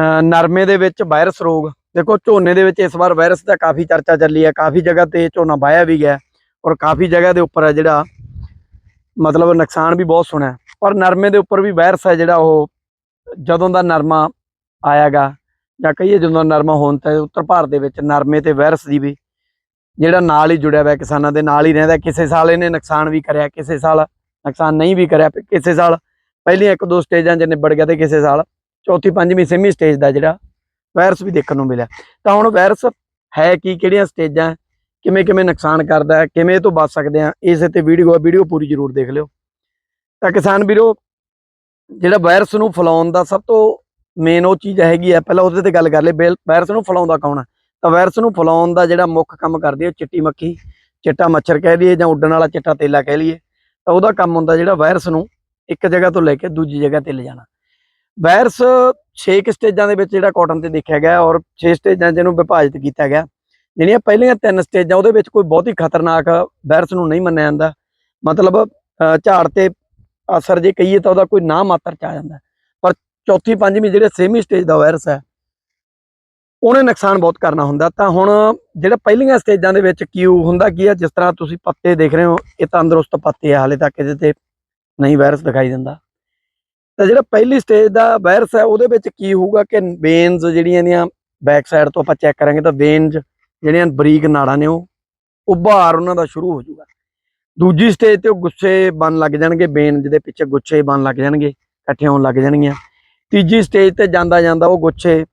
ਅਹ ਨਰਮੇ ਦੇ ਵਿੱਚ ਵਾਇਰਸ ਰੋਗ। ਦੇਖੋ, ਝੋਨੇ ਦੇ ਵਿੱਚ ਇਸ ਵਾਰ ਵਾਇਰਸ ਦਾ ਕਾਫੀ ਚਰਚਾ ਚੱਲੀ ਹੈ, ਕਾਫੀ ਜਗ੍ਹਾ ਤੇ ਝੋਨਾ ਵਾਇਆ ਵੀ ਗਿਆ ਔਰ ਕਾਫੀ ਜਗ੍ਹਾ ਦੇ ਉੱਪਰ ਹੈ ਜਿਹੜਾ ਮਤਲਬ ਨੁਕਸਾਨ ਵੀ ਬਹੁਤ ਸੁਣਿਆ ਪਰ ਨਰਮੇ ਦੇ ਉੱਪਰ ਵੀ ਵਾਇਰਸ ਹੈ ਜਿਹੜਾ ਉਹ ਜਦੋਂ ਦਾ ਨਰਮਾ ਆਇਆਗਾ ਜਾਂ ਕਹੀਏ ਜਦੋਂ ਨਰਮਾ ਹੋਣ ਤੇ ਉੱਤਰ ਭਾਰਤ ਦੇ ਵਿੱਚ ਨਰਮੇ ਤੇ ਵਾਇਰਸ ਦੀ ਵੀ ਜਿਹੜਾ ਨਾਲ ਹੀ ਜੁੜਿਆ ਹੋਇਆ ਕਿਸਾਨਾਂ ਦੇ ਨਾਲ ਹੀ ਰਹਿੰਦਾ ਕਿਸੇ ਸਾਲ ਇਹਨੇ ਨੁਕਸਾਨ ਵੀ ਕਰਿਆ, ਕਿਸੇ ਸਾਲ ਨੁਕਸਾਨ ਨਹੀਂ ਵੀ ਕਰਿਆ, ਕਿਸੇ ਸਾਲ ਪਹਿਲੀਆਂ ਇੱਕ ਦੋ ਸਟੇਜਾਂ 'ਚ ਨਿਬੜ ਗਿਆ ਤੇ ਕਿਸੇ ਸਾਲ ਚੌਥੀ, ਪੰਜਵੀਂ, ਛੇਵੀਂ ਸਟੇਜ ਦਾ ਜਿਹੜਾ ਵਾਇਰਸ ਵੀ ਦੇਖਣ ਨੂੰ ਮਿਲਿਆ। ਤਾਂ ਹੁਣ ਵਾਇਰਸ ਹੈ ਕੀ, ਕਿਹੜੀਆਂ ਸਟੇਜਾਂ ਕਿਵੇਂ ਕਿਵੇਂ ਨੁਕਸਾਨ ਕਰਦਾ ਹੈ, ਕਿਵੇਂ ਇਹ ਤੋਂ ਬਚ ਸਕਦੇ ਆ, ਇਸੇ ਤੇ ਵੀਡੀਓ ਆ ਵੀਡੀਓ ਪੂਰੀ ਜ਼ਰੂਰ ਦੇਖ ਲਿਓ। ਤਾਂ ਕਿਸਾਨ ਵੀਰੋ, ਜਿਹੜਾ ਵਾਇਰਸ ਨੂੰ ਫੈਲਾਉਣ ਦਾ ਸਭ ਤੋਂ ਮੇਨ ਉਹ ਚੀਜ਼ ਹੈਗੀ ਆ, ਪਹਿਲਾਂ ਉਹਦੇ ਤੇ ਗੱਲ ਕਰ ਲਈ ਵਾਇਰਸ ਨੂੰ ਫੈਲਾਉਂਦਾ ਕੌਣ ਆ? ਤਾਂ ਵਾਇਰਸ ਨੂੰ ਫੈਲਾਉਣ ਦਾ ਜਿਹੜਾ ਮੁੱਖ ਕੰਮ ਕਰਦੀ ਹੈ ਚਿੱਟੀ ਮੱਖੀ, ਚਿੱਟਾ ਮੱਛਰ ਕਹਿ ਲਈਏ ਜਾਂ ਉੱਡਣ ਵਾਲਾ ਚਿੱਟਾ ਤੇਲਾ ਕਹਿ ਲਈਏ। ਤਾਂ ਉਹਦਾ ਕੰਮ ਹੁੰਦਾ ਜਿਹੜਾ ਵਾਇਰਸ ਨੂੰ ਇੱਕ ਜਗ੍ਹਾ ਤੋਂ ਲੈ ਕੇ ਦੂਜੀ ਜਗ੍ਹਾ ਤੇ ਲਿਜਾਣਾ ਵਾਇਰਸ 6 ਸਟੇਜਾਂ ਦੇ ਵਿੱਚ ਜਿਹੜਾ ਕਾਟਨ ਤੇ ਦੇਖਿਆ ਗਿਆ ਔਰ 6 ਸਟੇਜਾਂ 'ਚ ਇਹਨੂੰ ਵਿਭਾਜਿਤ ਕੀਤਾ ਗਿਆ। ਜਿਹੜੀਆਂ ਪਹਿਲੀਆਂ ਤਿੰਨ ਸਟੇਜਾਂ ਉਹਦੇ ਵਿੱਚ ਕੋਈ ਬਹੁਤ ਹੀ ਖਤਰਨਾਕ ਵਾਇਰਸ ਨੂੰ ਨਹੀਂ ਮੰਨਿਆ ਜਾਂਦਾ। ਮਤਲਬ ਝਾੜ ਤੇ ਅਸਰ ਜੇ ਕਹੀਏ ਤਾਂ ਉਹਦਾ ਕੋਈ ਨਾ ਮਾਤਰ ਚ ਆ ਜਾਂਦਾ। ਪਰ ਚੌਥੀ, ਪੰਜਵੀਂ ਜਿਹੜੇ ਸੇਮੀ ਸਟੇਜ ਦਾ ਵਾਇਰਸ ਹੈ, ਉਹਨੇ ਨੁਕਸਾਨ ਬਹੁਤ ਕਰਨਾ ਹੁੰਦਾ। ਤਾਂ ਹੁਣ ਜਿਹੜਾ ਪਹਿਲੀਆਂ ਸਟੇਜਾਂ ਦੇ ਵਿੱਚ ਕਿਊ ਹੁੰਦਾ ਕੀ ਹੈ? ਜਿਸ ਤਰ੍ਹਾਂ ਤੁਸੀਂ ਪੱਤੇ ਦੇਖ ਰਹੇ ਹੋ, ਇਹ ਤੰਦਰੁਸਤ ਪੱਤੇ ਆ, ਹਾਲੇ ਤੱਕ ਇਹਦੇ ਤੇ ਨਹੀਂ ਵਾਇਰਸ ਦਿਖਾਈ ਦਿੰਦਾ। ਤਾਂ ਜਿਹੜਾ ਪਹਿਲੀ ਸਟੇਜ ਦਾ ਵਾਇਰਸ ਹੈ, ਉਹਦੇ ਵਿੱਚ ਕੀ ਹੋਊਗਾ ਕਿ ਵੇਨਸ ਜਿਹੜੀਆਂ ਇਹਦੀਆਂ ਬੈਕ ਸਾਈਡ ਤੋਂ ਆਪਾਂ ਚੈੱਕ ਕਰਾਂਗੇ ਤਾਂ ਵੇਨਸ ਜਿਹੜੀਆਂ ਬਰੀਕ ਨਾੜਾਂ ਨੇ ਉਹ ਉਭਾਰ ਉਹਨਾਂ ਦਾ ਸ਼ੁਰੂ ਹੋ ਜਾਊਗਾ। ਦੂਜੀ ਸਟੇਜ ਤੇ ਉਹ ਗੁੱਸੇ ਬਣ ਲੱਗ ਜਾਣਗੇ ਵੇਨਸ ਦੇ ਪਿੱਛੇ ਗੁੱਛੇ ਬਣ ਲੱਗ ਜਾਣਗੇ, ਇਕੱਠੇ ਹੋਣ ਲੱਗ ਜਾਣਗੀਆਂ। ਤੀਜੀ ਸਟੇਜ ਤੇ ਜਾਂਦਾ ਜਾਂਦਾ ਉਹ ਗੁੱਛੇ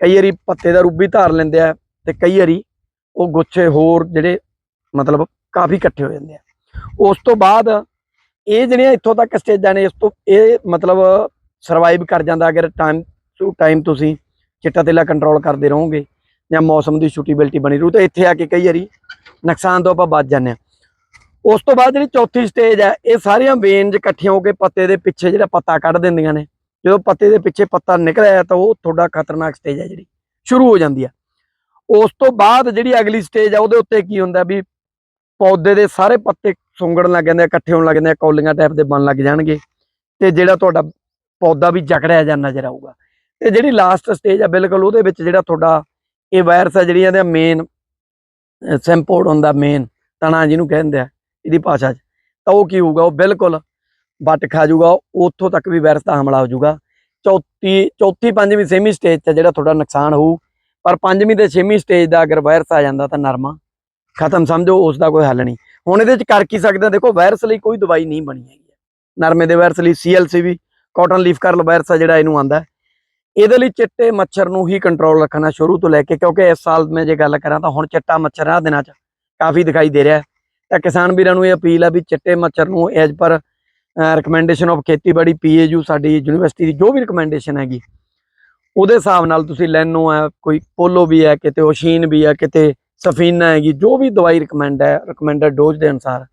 ਕਈ ਵਾਰੀ ਪੱਤੇ ਦਾ ਰੂਪ ਵੀ ਧਾਰ ਲੈਂਦੇ ਆ ਤੇ ਕਈ ਵਾਰੀ ਉਹ ਗੁੱਛੇ ਹੋਰ ਜਿਹੜੇ ਮਤਲਬ ਕਾਫੀ ਇਕੱਠੇ ਹੋ ਜਾਂਦੇ ਆ। ਉਸ ਤੋਂ ਬਾਅਦ ਇਹ ਜਿਹੜੀਆਂ ਇੱਥੋਂ ਤੱਕ ਸਟੇਜਾਂ ਨੇ ਇਸ ਤੋਂ ਇਹ ਮਤਲਬ ਸਰਵਾਈਵ ਕਰ ਜਾਂਦਾ ਅਗਰ ਟਾਈਮ ਟੂ ਟਾਈਮ ਤੁਸੀਂ ਚਿੱਟਾ ਤੇਲਾ ਕੰਟਰੋਲ ਕਰਦੇ ਰਹੋਗੇ ਜਾਂ ਮੌਸਮ ਦੀ ਸੁਟੇਬਿਲਟੀ ਬਣੀ ਰਹੂ, ਤਾਂ ਇੱਥੇ ਆ ਕੇ ਕਈ ਵਾਰੀ ਨੁਕਸਾਨ ਤੋਂ ਆਪਾਂ ਬਚ ਜਾਂਦੇ ਆ ਉਸ ਤੋਂ ਬਾਅਦ ਜਿਹੜੀ ਚੌਥੀ ਸਟੇਜ ਹੈ, ਇਹ ਸਾਰੀਆਂ ਵੇਨਜ਼ ਇਕੱਠੀਆਂ ਹੋ ਕੇ ਪੱਤੇ ਦੇ ਪਿੱਛੇ ਜਿਹੜਾ ਪੱਤਾ ਕੱਢ ਦਿੰਦੀਆਂ ਨੇ। ਜਦੋਂ ਪੱਤੇ ਦੇ ਪਿੱਛੇ ਪੱਤਾ ਨਿਕਲਿਆ ਤਾਂ ਉਹ ਤੁਹਾਡਾ ਖਤਰਨਾਕ ਸਟੇਜ ਹੈ ਜਿਹੜੀ, ਸ਼ੁਰੂ ਹੋ ਜਾਂਦੀ ਹੈ। ਉਸ ਤੋਂ ਬਾਅਦ ਜਿਹੜੀ ਅਗਲੀ ਸਟੇਜ ਆ ਉਹਦੇ ਉੱਤੇ ਕੀ ਹੁੰਦਾ ਵੀ ਪੌਦੇ ਦੇ ਸਾਰੇ ਪੱਤੇ ਸੁੰਗੜਨ ਲੱਗ ਜਾਂਦੇ ਆ, ਇਕੱਠੇ ਹੋਣ ਲੱਗ ਜਾਂਦੇ ਆ, ਕੌਲੀਆਂ ਟਾਈਪ ਦੇ ਬਣ ਲੱਗ ਜਾਣਗੇ। ਤੇ ਜਿਹੜਾ ਤੁਹਾਡਾ ਪੌਦਾ ਵੀ ਜਕੜਿਆ ਜਾਂ ਨਜ਼ਰ ਆਊਗਾ। ਤੇ ਜਿਹੜੀ ਲਾਸਟ ਸਟੇਜ ਆ, ਬਿਲਕੁਲ ਉਹਦੇ ਵਿੱਚ ਜਿਹੜਾ ਤੁਹਾਡਾ ਇਹ ਵਾਇਰਸ ਆ, ਜਿਹੜੀਆਂ ਦੇ ਮੇਨ ਸੈਂਪੋਰਟ ਹੁੰਦਾ ਮੇਨ ਤਣਾ ਜਿਹਨੂੰ ਕਹਿੰਦੇ ਆ, ਇਹਦੀ ਭਾਸ਼ਾ 'ਚ। ਤਾਂ ਉਹ ਕੀ ਹੋਊਗਾ? ਉਹ ਬਿਲਕੁਲ ਵੱਟ ਖਾ ਜਾਊਗਾ ਉੱਥੋਂ ਤੱਕ ਵੀ ਵਾਇਰਸ ਦਾ ਹਮਲਾ ਹੋ ਜਾਊਗਾ। ਚੌਥੀ ਚੌਥੀ, ਪੰਜਵੀਂ, ਛੇਵੀਂ ਸਟੇਜ ਤੇ ਜਿਹੜਾ ਤੁਹਾਡਾ ਨੁਕਸਾਨ ਹੋਊ, ਪਰ ਪੰਜਵੀਂ ਤੇ ਛੇਵੀਂ ਸਟੇਜ ਦਾ ਅਗਰ ਵਾਇਰਸ ਆ ਜਾਂਦਾ ਤਾਂ ਨਰਮਾ। ਖਤਮ, ਸਮਝੋ, ਉਸ ਦਾ ਕੋਈ ਹੱਲ ਨਹੀਂ। ਹੁਣ ਇਹਦੇ ਚ ਕਰ ਕੀ ਸਕਦੇ ਆ? ਦੇਖੋ ਵਾਇਰਸ ਲਈ ਕੋਈ ਦਵਾਈ ਨਹੀਂ ਬਣੀ ਹੈਗੀ ਨਰਮੇ ਦੇ ਵਾਇਰਸ ਲਈ CLCV cotton leaf curl virus ਆ ਜਿਹੜਾ ਇਹਨੂੰ ਆਂਦਾ ਇਹਦੇ ਲਈ ਚਿੱਟੇ ਮੱਛਰ ਨੂੰ ਹੀ ਕੰਟਰੋਲ ਰੱਖਣਾ ਸ਼ੁਰੂ ਤੋਂ ਲੈ ਕੇ, ਕਿਉਂਕਿ ਇਸ ਸਾਲ ਮੈਂ ਜੇ ਗੱਲ ਕਰਾਂ ਤਾਂ ਹੁਣ ਚਿੱਟਾ ਮੱਛਰ ਆ ਦਿਨਾਂ 'ਚ ਕਾਫੀ ਦਿਖਾਈ ਦੇ ਰਿਹਾ ਤਾਂ ਕਿਸਾਨ ਵੀਰਾਂ ਨੂੰ ਇਹ ਅਪੀਲ ਆ ਵੀ ਚਿੱਟੇ ਮੱਛਰ ਨੂੰ ਐਜ ਪਰ ਰეკਮੈਂਡੇਸ਼ਨ ਆਫ ਖੇਤੀਬਾੜੀ ਪੀਏਯੂ ਸਾਡੀ ਯੂਨੀਵਰਸਿਟੀ ਦੀ ਜੋ ਵੀ ਰეკਮੈਂਡੇਸ਼ਨ ਹੈਗੀ, ਉਹਦੇ ਹਿਸਾਬ ਨਾਲ ਤੁਸੀਂ ਲੈਨੋ ਆ, ਕੋਈ ਪੋਲੋ ਵੀ ਆ, ਕਿਤੇ ਓਸ਼ੀਨ ਵੀ ਆ, ਕਿਤੇ ਸਫੀਨਾ ਆਏਗੀ ਜੋ ਵੀ ਦਵਾਈ ਰეკਮੈਂਡ ਹੈ ਰეკਮੈਂਡਡ ਡੋਜ਼ ਦੇ ਅਨਸਾਰ।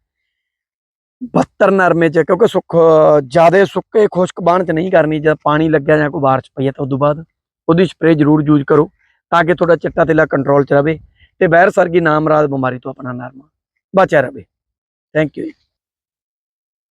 72 ਨਰਮੇ ਚ, ਕਿਉਂਕਿ ਸੁੱਕ, ਜ਼ਿਆਦਾ ਸੁੱਕੇ ਖੁਸ਼ਕ ਬਾਣ ਚ ਨਹੀਂ ਕਰਨੀ, ਜਦ ਪਾਣੀ ਲੱਗਿਆ ਜਾਂ ਕੋਈ ਬਾਰਿਸ਼ ਪਈ ਹੈ ਤਾਂ ਤੋਂ ਬਾਅਦ ਉਹਦੀ ਸਪਰੇਅ ਜ਼ਰੂਰ ਯੂਜ਼ ਕਰੋ, ਤਾਂ ਕਿ ਤੁਹਾਡਾ ਚਿੱਟਾ ਤੇਲਾ ਕੰਟਰੋਲ ਚ ਰਵੇ ਤੇ ਵਾਇਰਸ ਸਰਗੀ ਨਾਮਰਾਦ ਬਿਮਾਰੀ ਤੋਂ ਆਪਣਾ ਨਰਮਾ ਬਚਿਆ ਰਵੇ। Thank you